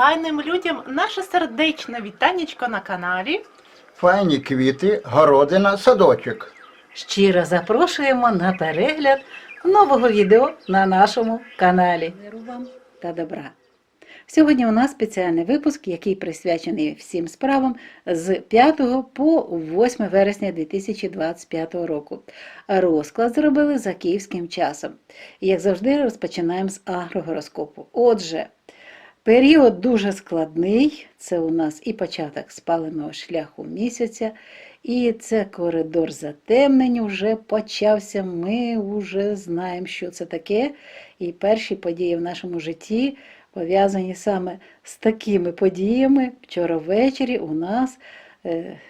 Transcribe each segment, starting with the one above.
файним людям наше сердечне вітанечко на каналі. Файні квіти, городина, садочок. Щиро запрошуємо на перегляд нового відео на нашому каналі. Миру вам та добра. Сьогодні у нас спеціальний випуск, який присвячений всім справам з 5 по 8 вересня 2025 року. Розклад зробили за київським часом. І, як завжди, розпочинаємо з агрогороскопу. Отже, Період дуже складний. Це у нас і початок спаленого шляху місяця, і це коридор затемнень вже почався. Ми вже знаємо, що це таке. І перші події в нашому житті пов'язані саме з такими подіями. Вчора ввечері у нас е,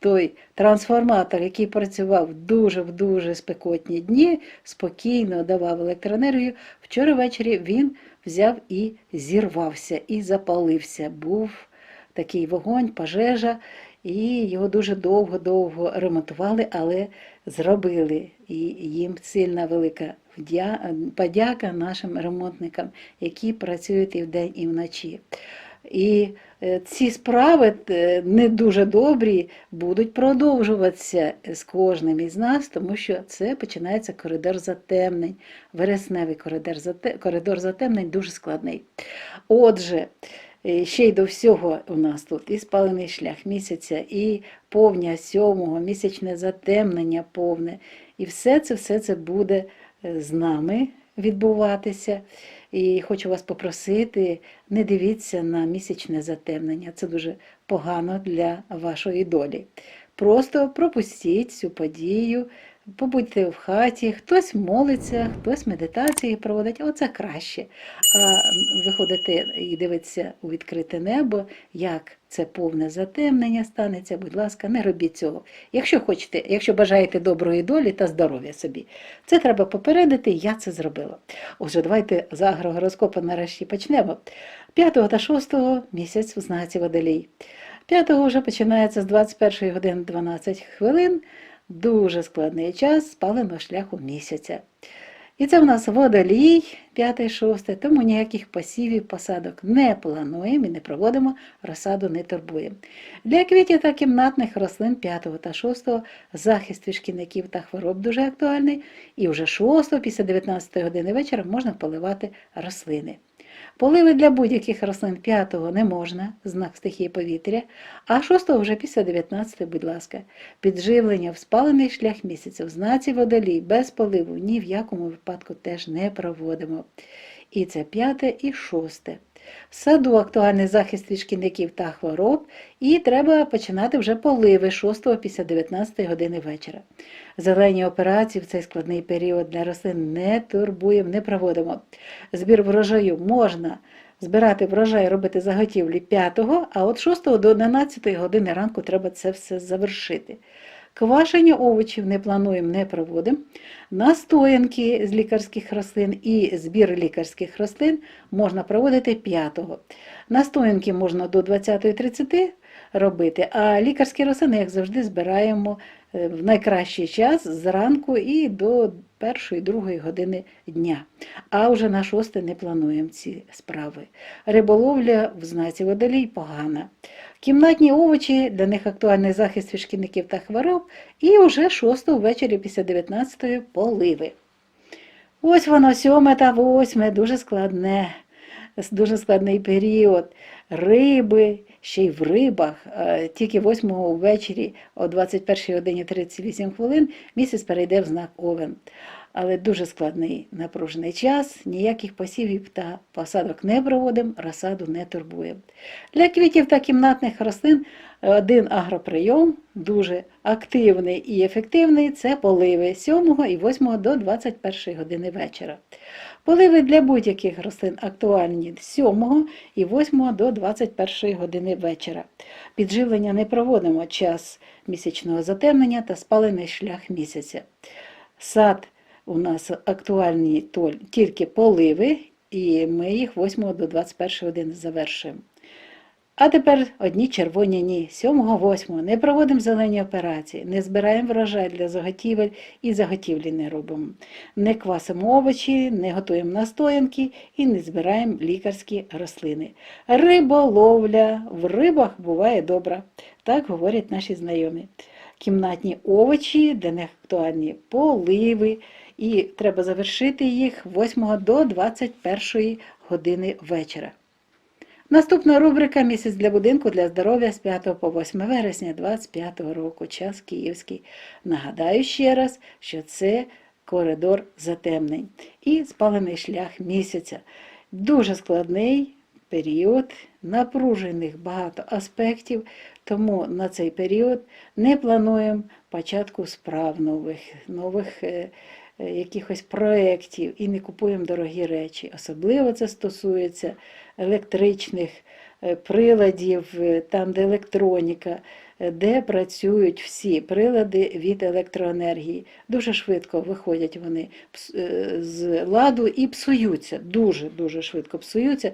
той трансформатор, який працював дуже в дуже спекотні дні, спокійно давав електроенергію. Вчора ввечері він взяв і зірвався, і запалився. Був такий вогонь, пожежа, і його дуже довго-довго ремонтували, але зробили. І їм сильна велика подяка нашим ремонтникам, які працюють і вдень, і вночі. І е, ці справи е, не дуже добрі будуть продовжуватися з кожним із нас, тому що це починається коридор затемнень. Вересневий коридор, коридор затемнень дуже складний. Отже, е, ще й до всього у нас тут і спалений шлях місяця, і повня сьомого, місячне затемнення повне. І все це, все це буде е, з нами відбуватися. І хочу вас попросити, не дивіться на місячне затемнення. Це дуже погано для вашої долі. Просто пропустіть цю подію, побудьте в хаті, хтось молиться, хтось медитації проводить, оце краще. А виходити і дивитися у відкрите небо, як це повне затемнення станеться, будь ласка, не робіть цього. Якщо хочете, якщо бажаєте доброї долі та здоров'я собі, це треба попередити, я це зробила. Отже, давайте з агрогороскопа нарешті почнемо. 5 та 6 місяць у знаці водолій. 5 вже починається з 21 години 12 хвилин. Дуже складний час спаленого шляху місяця. І це в нас водолій 5-6, тому ніяких посівів, посадок не плануємо і не проводимо, розсаду не турбуємо. Для квітів та кімнатних рослин 5 та 6 захист від шкідників та хвороб дуже актуальний, і вже 6 після 19 години вечора можна поливати рослини. Поливи для будь-яких рослин 5 не можна, знак стихії повітря, а 6 вже після 19, будь ласка. Підживлення в спалений шлях місяця в знаці водолій без поливу ні в якому випадку теж не проводимо. І це п'яте і шосте. В саду актуальний захист від шкідників та хвороб, і треба починати вже поливи 6 після 19 години вечора. Зелені операції в цей складний період для рослин не турбуємо, не проводимо. Збір врожаю можна збирати врожай, робити заготівлі 5, а от 6 до 11 години ранку треба це все завершити. Квашення овочів не плануємо, не проводимо. Настоянки з лікарських рослин і збір лікарських рослин можна проводити 5-го. Настоянки можна до 20.30 робити, а лікарські рослини, як завжди, збираємо в найкращий час зранку і до 1-2 години дня. А вже на 6 не плануємо ці справи. Риболовля в знаці водолій погана. Кімнатні овочі, для них актуальний захист від шкідників та хвороб, і вже 6 ввечері після 19 поливи. Ось воно, 7 та 8, дуже складне, дуже складний період. Риби, ще й в рибах, е, тільки 8 ввечері о 21 годині 38 хвилин місяць перейде в знак Овен. Але дуже складний напружений час, ніяких посівів та посадок не проводимо, розсаду не турбуємо. Для квітів та кімнатних рослин один агроприйом, дуже активний і ефективний це поливи 7 і 8 до 21 години вечора. Поливи для будь-яких рослин актуальні з 7 і 8 до 21 години вечора. Підживлення не проводимо час місячного затемнення та спалений шлях місяця. Сад у нас актуальні тільки поливи, і ми їх 8 до 21 години завершуємо. А тепер одні червоні ні. 7-8 не проводимо зелені операції, не збираємо врожай для заготівель і заготівлі не робимо. Не квасимо овочі, не готуємо настоянки і не збираємо лікарські рослини. Риболовля в рибах буває добра, так говорять наші знайомі. Кімнатні овочі, де не актуальні поливи, і треба завершити їх 8 до 21 години вечора. Наступна рубрика Місяць для будинку для здоров'я з 5 по 8 вересня 25 року. Час київський. Нагадаю ще раз, що це коридор затемнень і спалений шлях місяця. Дуже складний період, напружених багато аспектів, тому на цей період не плануємо початку справ нових, нових е, е, якихось проєктів і не купуємо дорогі речі. Особливо це стосується електричних е, приладів, е, там, де електроніка, е, де працюють всі прилади від електроенергії. Дуже швидко виходять вони з ладу і псуються, дуже-дуже швидко псуються.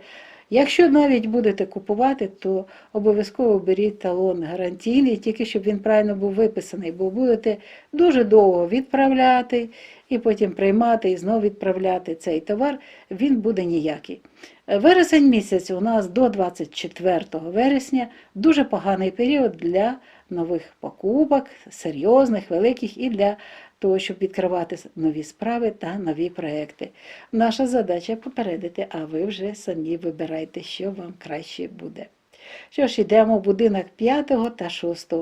Якщо навіть будете купувати, то обов'язково беріть талон гарантійний, тільки щоб він правильно був виписаний, бо будете дуже довго відправляти і потім приймати і знову відправляти цей товар, він буде ніякий. Вересень місяць у нас до 24 вересня дуже поганий період для нових покупок, серйозних, великих і для того, щоб відкривати нові справи та нові проекти. Наша задача попередити, а ви вже самі вибирайте, що вам краще буде. Що ж, йдемо в будинок 5 та 6.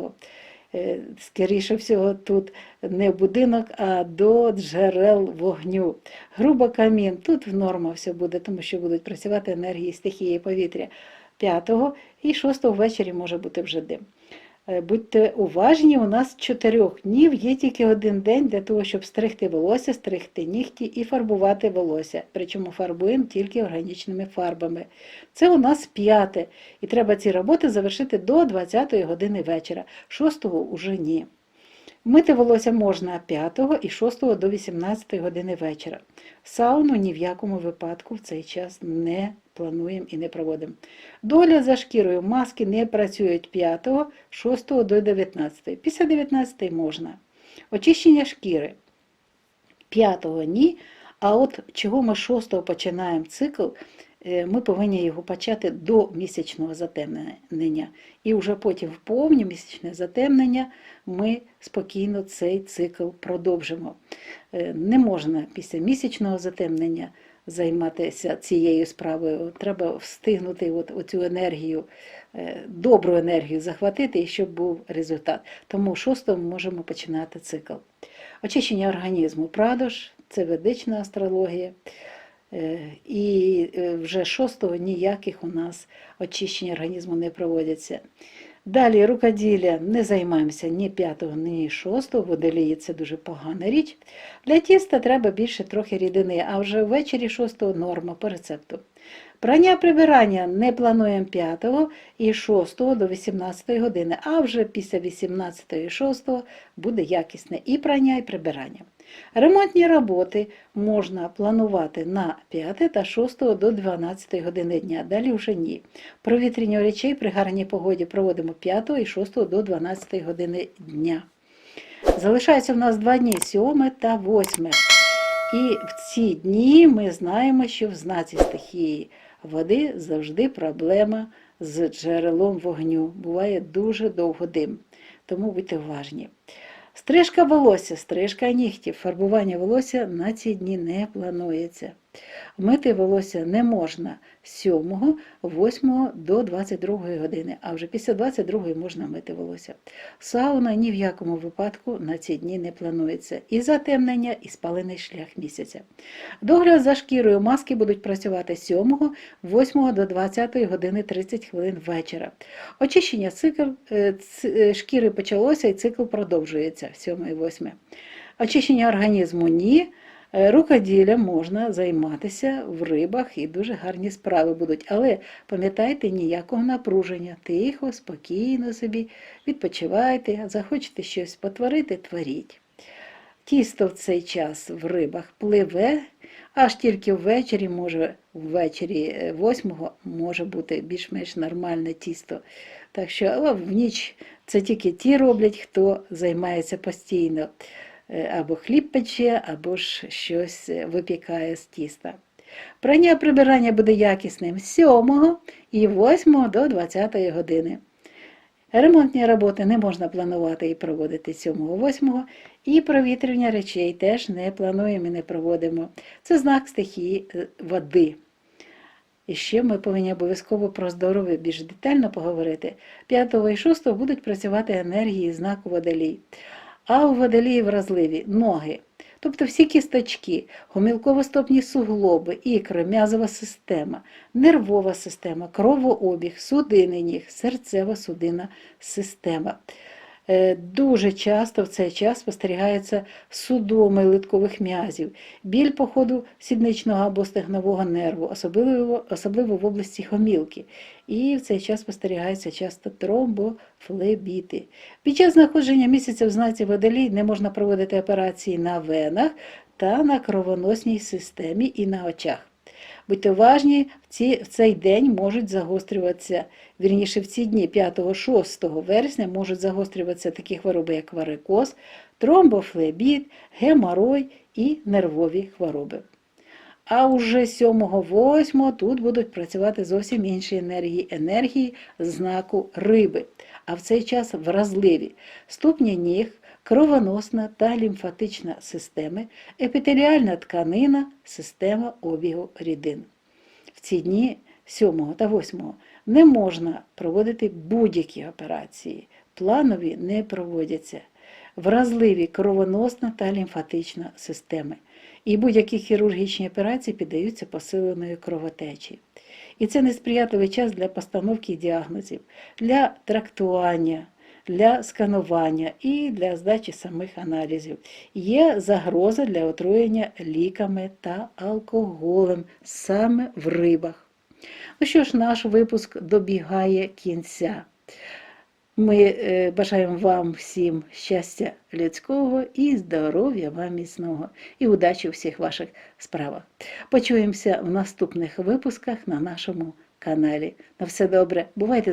Е, Скоріше всього, тут не будинок, а до джерел вогню. Грубо камін. Тут в норма все буде, тому що будуть працювати енергії стихії повітря. 5 і 6 ввечері може бути вже дим. Е, Будьте уважні, у нас чотирьох днів є тільки один день для того, щоб стригти волосся, стригти нігті і фарбувати волосся. Причому фарбуємо тільки органічними фарбами. Це у нас п'яте, і треба ці роботи завершити до 20-ї години вечора. 6 уже ні. Мити волосся можна 5 і 6 до 18 години вечора. Сауну ні в якому випадку в цей час не плануємо і не проводимо. Доля за шкірою маски не працюють 5, 6 до 19. Після 19 можна. Очищення шкіри 5 ні. А от чого ми 6 починаємо цикл, е, ми повинні його почати до місячного затемнення. І вже потім в повні місячне затемнення ми спокійно цей цикл продовжимо. Е, Не можна після місячного затемнення займатися цією справою. Треба встигнути от, оцю енергію, е, добру енергію захватити, і щоб був результат. Тому 6 ми можемо починати цикл. Очищення організму прадош це ведична астрологія. Е, І е, вже 6 ніяких у нас очищення організму не проводяться. Далі рукоділля не займаємося ні 5, ні 6, водолії це дуже погана річ. Для тіста треба більше трохи рідини, а вже ввечері 6 норма по рецепту. Прання прибирання не плануємо 5 і 6 до 18 години, а вже після 18 і 6 буде якісне і прання, і прибирання. Ремонтні роботи можна планувати на 5 та 6 до 12 години дня, далі вже ні. Провітрення речей при гарній погоді проводимо 5 і 6 до 12 години дня. Залишається в нас два дні 7 та 8. І в ці дні ми знаємо, що в знаці стихії води завжди проблема з джерелом вогню. Буває дуже довго дим. Тому будьте уважні. Стрижка волосся, стрижка нігтів, фарбування волосся на ці дні не планується. Мити волосся не можна з 7, 8 до 22 години, а вже після 22 можна мити волосся. Сауна ні в якому випадку на ці дні не планується. І затемнення, і спалений шлях місяця. Догляд за шкірою маски будуть працювати з 7, 8 до 20 години 30 хвилин вечора. Очищення цикл, е, е, шкіри почалося і цикл продовжується 7 і 8. Очищення організму ні. Е, Рукоділлям можна займатися в рибах і дуже гарні справи будуть. Але пам'ятайте, ніякого напруження. Тихо, спокійно собі, відпочивайте, захочете щось потворити, творіть. Тісто в цей час в рибах пливе, аж тільки ввечері, може, ввечері е, 8 може бути більш-менш нормальне тісто. Так що в ніч це тільки ті роблять, хто займається постійно. Е, Або хліб пече, або ж щось е, випікає з тіста. Прання прибирання буде якісним з 7 і 8 до 20 години. Ремонтні роботи не можна планувати і проводити 7-8, і провітрювання речей теж не плануємо і не проводимо. Це знак стихії е, води. І ще ми повинні обов'язково про здоров'я більш детально поговорити. 5 і 6 будуть працювати енергії знаку водолій. А у водолії вразливі ноги, тобто всі кісточки, гомілково-стопні суглоби, ікри, м'язова система, нервова система, кровообіг, судинний ніг, серцева судинна система. Е, Дуже часто в цей час спостерігаються судоми литкових м'язів, біль по ходу сідничного або стегнового нерву, особливо, особливо в області хомілки. І в цей час спостерігаються часто тромбофлебіти. Під час знаходження місяця в знаці водолій не можна проводити операції на венах та на кровоносній системі і на очах. Будьте уважні, в, ці, в цей день можуть загострюватися, вірніше в ці дні 5-6 вересня можуть загострюватися такі хвороби, як варикоз, тромбофлебіт, геморой і нервові хвороби. А уже 7-8 тут будуть працювати зовсім інші енергії, енергії знаку риби. А в цей час вразливі ступні ніг, кровоносна та лімфатична системи, епітеріальна тканина, система обігу рідин. В ці дні 7 та 8 не можна проводити будь-які операції, планові не проводяться. Вразливі кровоносна та лімфатична системи. І будь-які хірургічні операції піддаються посиленої кровотечі. І це несприятливий час для постановки діагнозів, для трактування, для сканування і для здачі самих аналізів. Є загроза для отруєння ліками та алкоголем саме в рибах. Ну що ж, наш випуск добігає кінця. Ми е, бажаємо вам всім щастя людського і здоров'я вам міцного, і удачі у всіх ваших справах. Почуємося в наступних випусках на нашому каналі. На все добре, бувайте